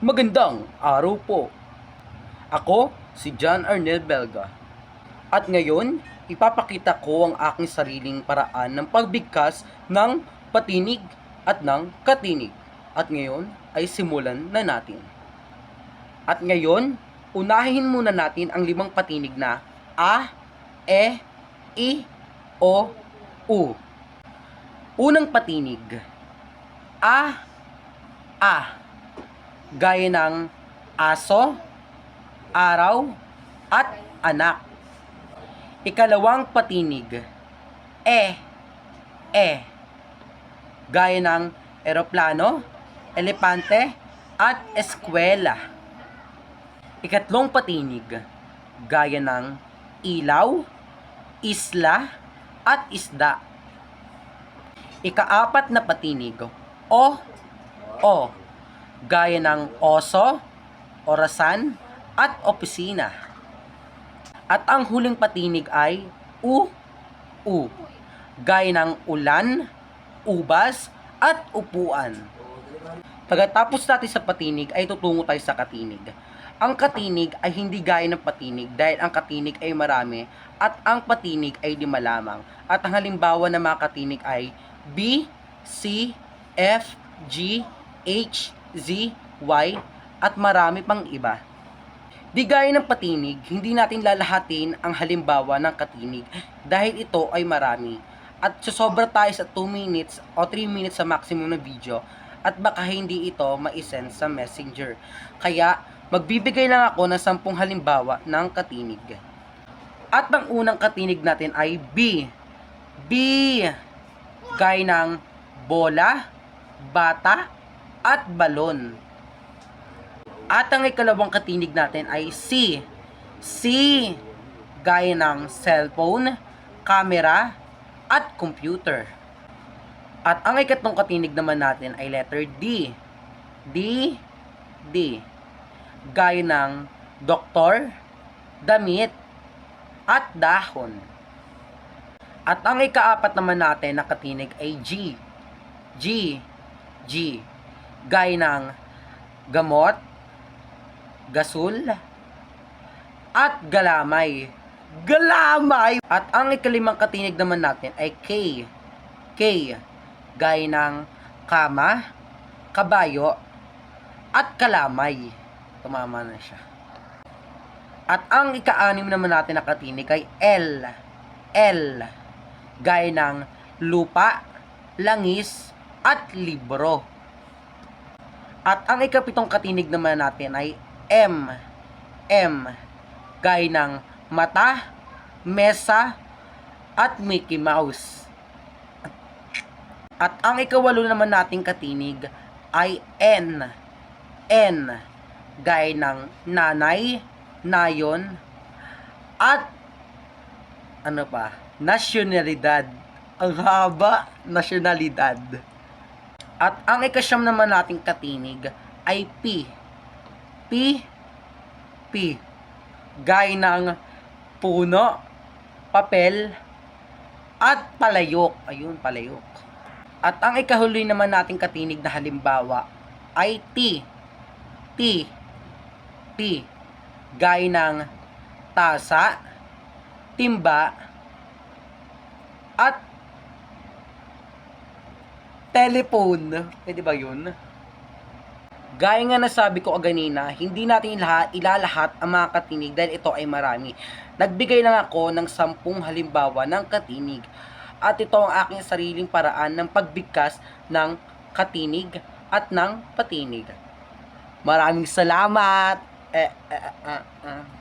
Magandang araw po. Ako si John Arnel Belga. At ngayon, ipapakita ko ang aking sariling paraan ng pagbigkas ng patinig at ng katinig. At ngayon ay simulan na natin. At ngayon, unahin muna natin ang limang patinig na A, E, I, O, U. Unang patinig. A, A. Gaya ng aso, araw, at anak. Ikalawang patinig. E, E. Gaya ng eroplano, elepante, at eskwela. Ikatlong patinig. Gaya ng ilaw, isla, at isda. Ikaapat na patinig. O, O. Gaya ng oso, orasan, at opisina. At ang huling patinig ay U, U. Gaya ng ulan, ubas, at upuan. Pagkatapos natin sa patinig ay tutungo tayo sa katinig. Ang katinig ay hindi gaya ng patinig dahil ang katinig ay marami at ang patinig ay lima lamang. At ang halimbawa ng mga katinig ay B, C, F, G, H, Z, Y, at marami pang iba. Di gaya ng patinig, hindi natin lalahatin ang halimbawa ng katinig dahil ito ay marami. At susobra tayo sa 2 minutes o 3 minutes sa maximum na video at baka hindi ito ma-send sa messenger. Kaya magbibigay lang ako ng 10 halimbawa ng katinig. At ang unang katinig natin ay B. B. Gaya ng bola, bata, at balon. At ang ikalawang katinig natin ay C. C. Gaya ng cellphone, camera, at computer. At ang ikatlong katinig naman natin ay letter D. D. D. Gaya ng doktor, damit, at dahon. At ang ikaapat naman natin na katinig ay G. G. G. Gaya ng gamot, gasul, at galamay. Galamay! At ang ikalimang katinig naman natin ay K. K. Gaya ng kama, kabayo, at kalamay. Tumama na siya. At ang ika-anim naman natin na katinig ay L. L. Gaya ng lupa, langis, at libro. At ang ikapitong katinig naman natin ay M. M. Gaya ng mata, mesa, at Mickey Mouse. At ang ikawalo naman nating katinig ay N. N. Gaya ng nanay, nayon, at ano pa, nasyonalidad. Ang haba, nasyonalidad. At ang ikasyam naman nating katinig ay P. P. P. Gaya ng puno, papel, at palayok. Ayun, palayok. At ang ikahuli naman nating katinig na halimbawa ay T. T. T. Gaya ng tasa, timba, at telephone. Pwede ba yun? Gaya nga nasabi ko kaganina, hindi natin ilahat, ilalahat ang mga katinig dahil ito ay marami. Nagbigay lang ako ng sampung halimbawa ng katinig. At ito ang aking sariling paraan ng pagbigkas ng katinig at ng patinig. Maraming salamat! Eh, eh, eh, eh, eh.